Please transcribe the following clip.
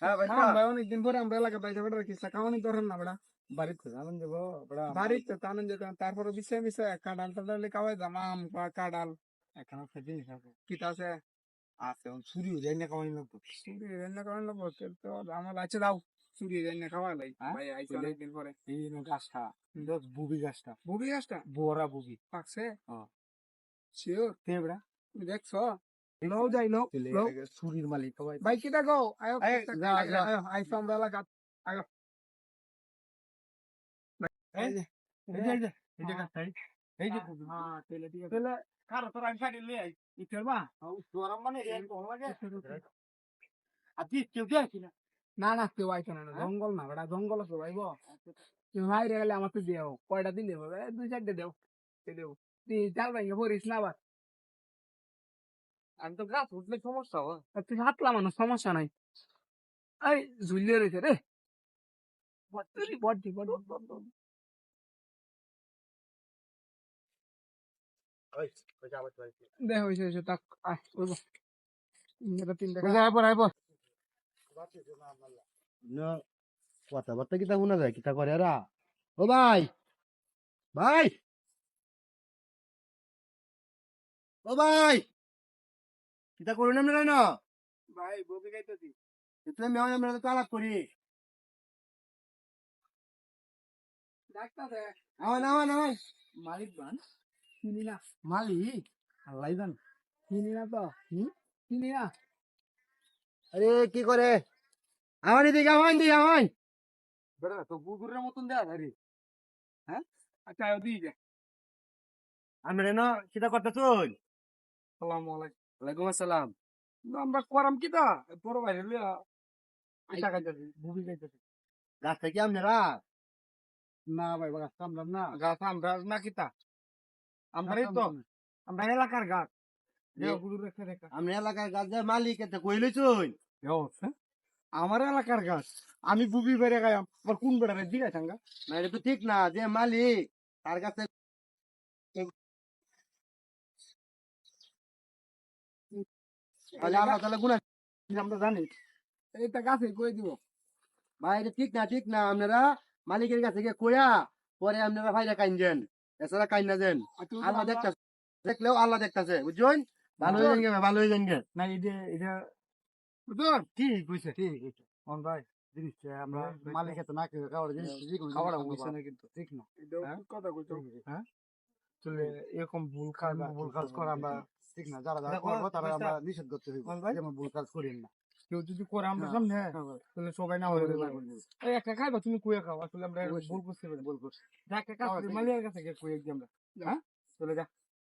হ্যাঁ ভাই অনেকদিন পরে আমরা এলাকা ধরেন না বাড়িতে জানেন যাব বাড়িতে তারপরে বিষয় বিষয় কাডাল টাডাল খাওয়াই দাম আম কা- কাডাল এখন জিনিস আছে। কিতা আছে? আছে চুরি হয়ে যায় না কামাই লাগতো চুরি রান্না করেন না বলতে তো আমার আছে দাও। চুরি রান্না খাওয়া লাই। হ্যাঁ? ভাই আইছে অনেকদিন পরে। এই গাছটা দশ বুবি গাছটা। বুবি গাছটা? বড়া বুবি। পাকছে? হ্যাঁ। শিওর তুমি দেখছ? যাই মালিক ভাই কিটা গো আয়ো। আয়ো কেউ না না কেউ আইতো না জঙ্গল না বেটা জঙ্গল আছে ভাইব তুমি বাইরে গেলে আমার তো দিও কয়টা দিলে দুই চারটে দেও দেও তুই চাল ভাই পড়িস না আবার আমি তো গাছ উঠলে সমস্যা হয় আর তুই হাতলা মানুষ সমস্যা নাই। এই ঝুলিয়ে রয়েছে রে। বড্ডি বড্ডি বড্ডি কথাবার্তা কিতা শোনা যায় কিতা করে রা ও ভাই ভাই! ও ভাই! কিতা করুন আমরা না ভাই ববি গাইতেছি তুমি মেয়ে আমরা তো তালাক করি ডাক্তার আওয়ান আওয়ান আওয়ান মালিক বান চিনি না। মালিক? আল্লাহ জান চিনি না তো। হুম? চিনি না। আরে কি করে? আওয়ান আওয়ান বেড়া তো মতন দেয়া রে। আচ্ছা আয়ো দিয়ে যা। আমরা না কিতা করতে চল। সালামু আলাইকুম। ওয়ালাইকুম আসসালাম। আমরা করাম কি তা? বড় ভাই লিয়া বুবি যাইতেছে গাছটা কি আপনারা না ভাই গাছ কামলাম না। গাছ আমরা না কিতা আমরাই তো আমরা এলাকার গাছ। যে- গুরু রেখে রেখে। আমরা এলাকার গাছের মালিক এটা কইলে চল আমার এলাকার গাছ। আমি বুবি বেড়ে গায়াম আবার কোন বেড়ারে দিঘা চাঙ্গা না এটা তো ঠিক না যে মালিক তার কাছে তাহলে তাহলে গুণা আমরা জানি। এইটা গাছে কই দিব? ভাই এটা ঠিক না ঠিক না আপনারা মালিকের কাছে গিয়ে কইয়া পরে আপনারা ভাইরা কাইনছেন এছাড়া কাইন না যেন আল্লাহ দেখতাছে দেখলেও আল্লাহ দেখতাছে বুঝছেন? ভালো হয়ে যান ভালো হয়ে যান না এটা এটা বুঝুন ঠিক বুঝছে ঠিক বুঝছে ভাই জিনিসটা আমরা মালিকের তো না কেউ খাওয়ার জিনিস খাওয়ার বুঝছে না কিন্তু ঠিক না? হ্যাঁ? কথা কইছো। হ্যাঁ? চলে এরকম ভুল কাজ ভুল কাজ করা আমরা ঠিক না যারা যারা করব তারা আমরা নিষেধ করতে হইব। যেমন ভুল কাজ করেন না। কেউ যদি করে আমরা হ্যাঁ। সামনে হ্যাঁ, তাহলে সবাই না হয়ে যাবে একটা খাইবা তুমি কুয়ে খাও আসলে আমরা। ভুল পারি ভুল করছি। যা একা কাজ খাওয়া মালিয়ার কাছে গিয়ে কুয়ে একদম হ্যাঁ? চলে যা।